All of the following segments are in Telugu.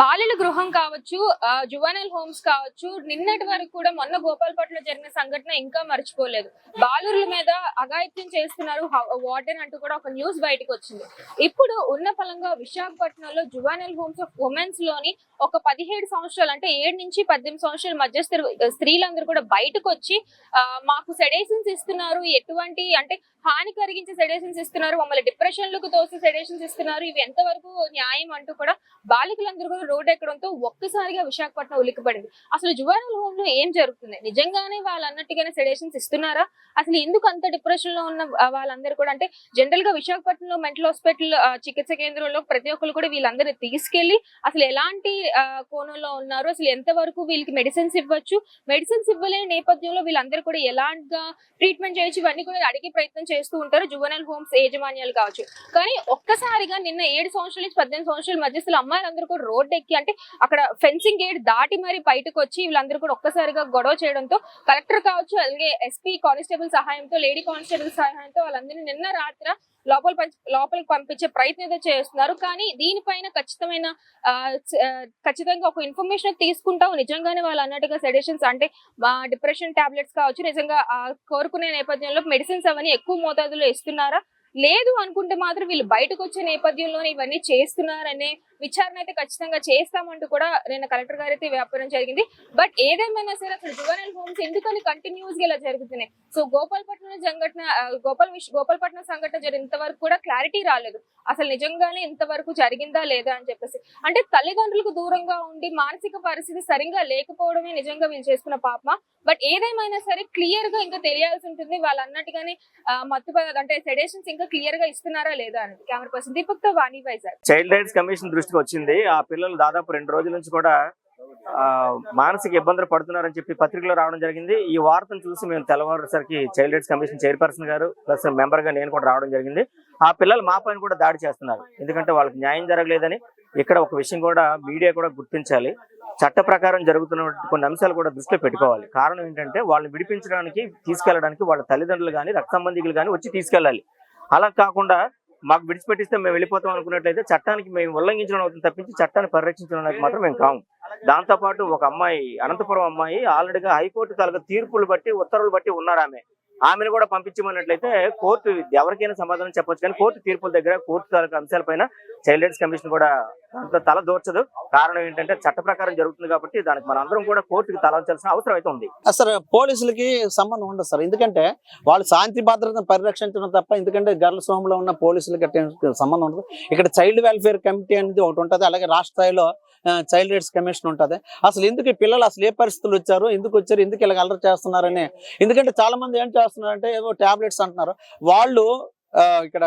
బాలుల గృహం కావచ్చు జువనల్ హోమ్స్ కావచ్చు నిన్నటి వరకు కూడా మొన్న గోపాల్పట్లో జరిగిన సంఘటన ఇంకా మర్చిపోలేదు. బాలురుల మీద అఘాయిత్యం చేస్తున్నారు వార్డెన్ అంటూ కూడా ఒక న్యూస్ బయటకు వచ్చింది. ఇప్పుడు ఉన్న ఫలంగా విశాఖపట్నంలో జువనల్ హోమ్స్ ఆఫ్ ఉమెన్స్లోని ఒక పదిహేడు సంవత్సరాలు అంటే ఏడు నుంచి పద్దెనిమిది సంవత్సరాల మధ్య స్త్రీలందరూ కూడా బయటకు వచ్చి మాకు సెడేషన్స్ ఇస్తున్నారు. ఎటువంటి అంటే హాని కలిగించే సెడేషన్స్ ఇస్తున్నారు. మమ్మల్ని డిప్రెషన్లకు తోసి సెడేషన్స్ ఇస్తున్నారు. ఇవి ఎంతవరకు న్యాయం అంటూ కూడా బాలికలందరూ కూడా రోడ్డు ఎక్కడంతో ఒక్కసారిగా విశాఖపట్నం ఉలిక్కిపడింది. అసలు జువానల్ హోమ్లో ఏం జరుగుతుంది? నిజంగానే వాళ్ళు అన్నట్టుగానే సెడేషన్స్ ఇస్తున్నారా? అసలు ఎందుకు అంత డిప్రెషన్లో ఉన్న వాళ్ళందరూ కూడా అంటే జనరల్గా విశాఖపట్నంలో మెంటల్ హాస్పిటల్ చికిత్స కేంద్రంలో ప్రతి ఒక్కరు కూడా వీళ్ళందరినీ తీసుకెళ్ళి అసలు ఎలాంటి ఆ, కోణంలో ఉన్నారు? అసలు ఎంత వరకు వీళ్ళకి మెడిసిన్స్ ఇవ్వచ్చు? మెడిసిన్స్ ఇవ్వలేని నేపథ్యంలో వీళ్ళందరూ కూడా ఎలాంటిగా ట్రీట్మెంట్ చేయొచ్చు? ఇవన్నీ కూడా అడిగే ప్రయత్నం చేస్తూ ఉంటారు జువనల్ హోమ్స్ యాజమాన్యాలు కావచ్చు. కానీ ఒక్కసారిగా నిన్న ఏడు సంవత్సరాల నుంచి పద్దెనిమిది సంవత్సరాల మధ్యస్థులు అమ్మాయిలందరూ కూడా రోడ్ ఎక్కి అంటే అక్కడ ఫెన్సింగ్ గేట్ దాటి మరి బయటకు వచ్చి వీళ్ళందరూ కూడా ఒక్కసారిగా గొడవ చేయడంతో కలెక్టర్ కావచ్చు అలాగే ఎస్పీ కానిస్టేబుల్ సహాయంతో లేడీ కానిస్టేబుల్ సహాయంతో వాళ్ళందరినీ నిన్న రాత్రి లోపల లోపలికి పంపించే ప్రయత్నం అయితే చేస్తున్నారు. కానీ దీనిపైన ఖచ్చితమైన ఆ, ఖచ్చితంగా ఒక ఇన్ఫర్మేషన్ తీసుకుంటాం. నిజంగానే వాళ్ళు అన్నట్టుగా సెడేషన్స్ అంటే డిప్రెషన్ టాబ్లెట్స్ కావచ్చు నిజంగా కోరుకునే నేపథ్యంలో మెడిసిన్స్ అవన్నీ ఎక్కువ మోతాదులో ఇస్తున్నారా? లేదు అనుకుంటే మాత్రం వీళ్ళు బయటకు వచ్చే నేపథ్యంలోనే ఇవన్నీ చేస్తున్నారనే విచారణ అయితే ఖచ్చితంగా చేస్తామంటూ కూడా నిన్న కలెక్టర్ గారు అయితే వ్యాపారం జరిగింది. బట్ ఏదేమైనా సరే అసలు జువనల్ హోమ్స్ ఎందుకని కంటిన్యూస్గా ఇలా జరుగుతున్నాయి? సో గోపాల్పట్నం సంఘటన గోపాల్ గోపాల్పట్నం సంఘటన జరిగినంత వరకు కూడా క్లారిటీ రాలేదు. అసలు నిజంగానే ఇంతవరకు జరిగిందా లేదా అని చెప్పేసి. అంటే తల్లిదండ్రులకు దూరంగా ఉండి మానసిక పరిస్థితి సరిగ్గా లేకపోవడమే నిజంగా వీళ్ళు చేసుకున్న పాపమా? బట్ ఏదేమైనా సరే క్లియర్గా ఇంకా తెలియాల్సి ఉంటుంది. వాళ్ళు అన్నట్టుగానే మత్తు అంటే సెడేషన్స్ ఇంకా క్లియర్గా ఇస్తున్నారా లేదా అనేది. Camera person దీపక్తో Vani Vizag. Child rights commission దృష్టికి వచ్చింది ఆ పిల్లలు దాదాపు రెండు రోజుల నుంచి కూడా ఆ, మానసిక ఇబ్బందులు పడుతున్నారని చెప్పి పత్రికలో రావడం జరిగింది. ఈ వార్తను చూసి మేము తెల్లవారుసరికి చైల్డ్ రైట్స్ కమిషన్ చైర్పర్సన్ గారు ప్లస్ మెంబర్గా నేను కూడా రావడం జరిగింది. ఆ పిల్లలు మా పైన కూడా దాడి చేస్తున్నారు. ఎందుకంటే వాళ్ళకి న్యాయం జరగలేదని ఇక్కడ ఒక విషయం కూడా మీడియా కూడా గుర్తించాలి. చట్ట ప్రకారం జరుగుతున్న కొన్ని అంశాలు కూడా దృష్టిలో పెట్టుకోవాలి. కారణం ఏంటంటే వాళ్ళని విడిపించడానికి తీసుకెళ్ళడానికి వాళ్ళ తల్లిదండ్రులు కానీ రక్త సంబంధికులు కానీ వచ్చి తీసుకెళ్ళాలి. అలా కాకుండా మాకు విడిచిపెట్టిస్తే మేము వెళ్ళిపోతాం అనుకున్నట్లయితే చట్టానికి మేము ఉల్లంఘించడం అవుతుంది తప్పించి చట్టాన్ని పరిరక్షించడానికి మాత్రం మేము కాము. దాంతో పాటు ఒక అమ్మాయి అనంతపురం అమ్మాయి ఆల్రెడీగా హైకోర్టు తాలూకా తీర్పులు బట్టి ఉత్తర్వులు బట్టి ఉన్నారు ఆమె. ఆమెను కూడా పంపించమన్నట్లయితే కోర్టు ఎవరికైనా సమాధానం చెప్పొచ్చు కానీ కోర్టు తీర్పుల దగ్గర కోర్టు తాలూకా అంశాలపైన చైల్డ్ రైట్స్ కమిషన్ కూడా దాంట్లో తల దూర్చదు. కారణం ఏంటంటే చట్ట ప్రకారం జరుగుతుంది కాబట్టి దానికి మన అందరం కూడా కోర్టుకి తలవంచాల్సిన అవసరం అయితే ఉంది. అసలు పోలీసులకి సంబంధం ఉండదు సార్. ఎందుకంటే వాళ్ళు శాంతి భద్రతను పరిరక్షించడం తప్ప ఎందుకంటే గర్ల్స్ హోమ్లో ఉన్న పోలీసులకి సంబంధం ఉండదు. ఇక్కడ చైల్డ్ వెల్ఫేర్ కమిటీ అనేది ఒకటి ఉంటుంది. అలాగే రాష్ట్ర స్థాయిలో చైల్డ్ రైట్స్ కమిషన్ ఉంటుంది. అసలు ఎందుకు ఈ పిల్లలు అసలు ఏ పరిస్థితులు వచ్చారు? ఎందుకు వచ్చారు? ఎందుకు ఇలా అలర్ చేస్తున్నారని. ఎందుకంటే చాలా మంది ఏం చేస్తున్నారంటే ఏవో టాబ్లెట్స్ అంటున్నారు. వాళ్ళు ఆ, ఇక్కడ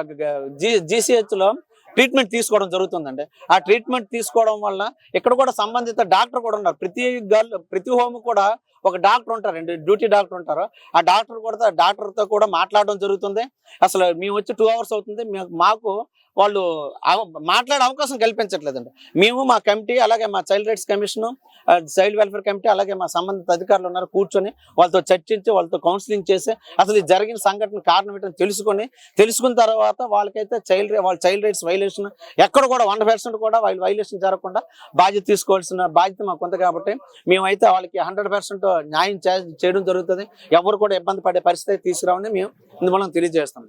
జీ జీసీహెచ్లో ట్రీట్మెంట్ తీసుకోవడం జరుగుతుందండి. ఆ ట్రీట్మెంట్ తీసుకోవడం వల్ల ఇక్కడ కూడా సంబంధిత డాక్టర్ కూడా ఉన్నారు. ప్రతి గర్ల్ ప్రతి హోమ్ కూడా ఒక డాక్టర్ ఉంటారండి డ్యూటీ డాక్టర్ ఉంటారు. ఆ డాక్టర్ కూడా డాక్టర్తో కూడా మాట్లాడడం జరుగుతుంది. అసలు మేము వచ్చి టూ అవర్స్ అవుతుంది. మాకు వాళ్ళు మాట్లాడే అవకాశం కల్పించట్లేదండి. మేము మా కమిటీ అలాగే మా child rights commission child welfare committee అలాగే మా సంబంధిత అధికారులు ఉన్నారు కూర్చొని వాళ్ళతో చర్చించి వాళ్ళతో కౌన్సిలింగ్ చేసి అసలు జరిగిన సంఘటన కారణం ఏంటని తెలుసుకొని తెలుసుకున్న తర్వాత వాళ్ళకైతే చైల్డ్ వాళ్ళ చైల్డ్ రైట్స్ వైలేషన్ ఎక్కడ కూడా వన్ పర్సెంట్ కూడా వాళ్ళు వైలేషన్ జరగకుండా బాధ్యత తీసుకోవాల్సిన బాధ్యత మాకు ఉంది కాబట్టి మేమైతే వాళ్ళకి హండ్రెడ్ పర్సెంట్ న్యాయం చేయడం జరుగుతుంది. ఎవరు కూడా ఇబ్బంది పడే పరిస్థితి తీసుకురావని మేము ఇందువల్ల తెలియజేస్తాం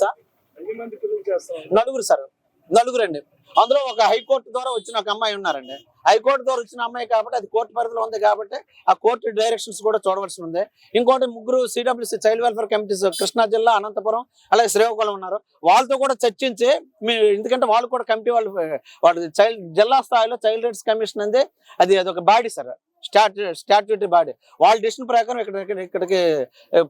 సార్? నలుగురు సార్. నలుగురు అండి అందులో ఒక హైకోర్టు ద్వారా వచ్చిన ఒక అమ్మాయి ఉన్నారండి. హైకోర్టు ద్వారా వచ్చిన అమ్మాయి కాబట్టి అది కోర్టు పరిధిలో ఉంది కాబట్టి ఆ కోర్టు డైరెక్షన్స్ కూడా చూడవలసి ఉంది. ఇంకోటి ముగ్గురు CWC child welfare committees Krishna జిల్లా అనంతపురం అలాగే శ్రీకాకుళం ఉన్నారు. వాళ్ళతో కూడా చర్చించి మీ ఎందుకంటే వాళ్ళు కూడా కమిటీ వాళ్ళు వాళ్ళు చైల్డ్ జిల్లా స్థాయిలో చైల్డ్ రైట్స్ కమిషన్ అంది. అది అదొక body sir statue statutory body వాళ్ళ డిసిషన్ ప్రకారం ఇక్కడ ఇక్కడికి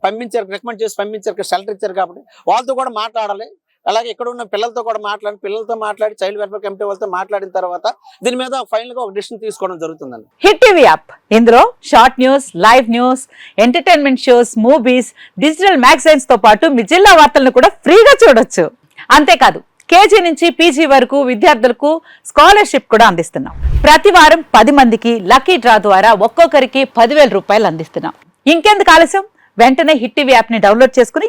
పంపించారు రికమెండ్ చేసి పంపించారు ఇక్కడ షెల్టర్ ఇచ్చారు కాబట్టి వాళ్ళతో కూడా మాట్లాడాలి. అలాగే ఇక్కడ ఉన్న పిల్లలతో కూడా మాట్లాడి పిల్లలతో మాట్లాడి చైల్డ్ వెల్ఫేర్ కమిటీ వాళ్ళతో మాట్లాడిన తర్వాత దీని మీద ఫైనల్గా ఒక డిసిషన్ తీసుకోవడం జరుగుతుందండి. హిట్ టీవీ యాప్ ఇందులో short news live news entertainment shows movies digital మ్యాగజైన్స్తో పాటు మీ జిల్లా వార్తలను కూడా ఫ్రీగా చూడొచ్చు. అంతేకాదు కేజీ నుంచి పీజీ వరకు విద్యార్థులకు స్కాలర్షిప్ కూడా అందిస్తున్నాం. ప్రతి వారం పది మందికి లక్కీ డ్రా ద్వారా ఒక్కొక్కరికి పదివేల రూపాయలు అందిస్తున్నాం. ఇంకెందుకు ఆలస్యం? వెంటనే హిట్ టీవీ యాప్ని డౌన్లోడ్ చేసుకుని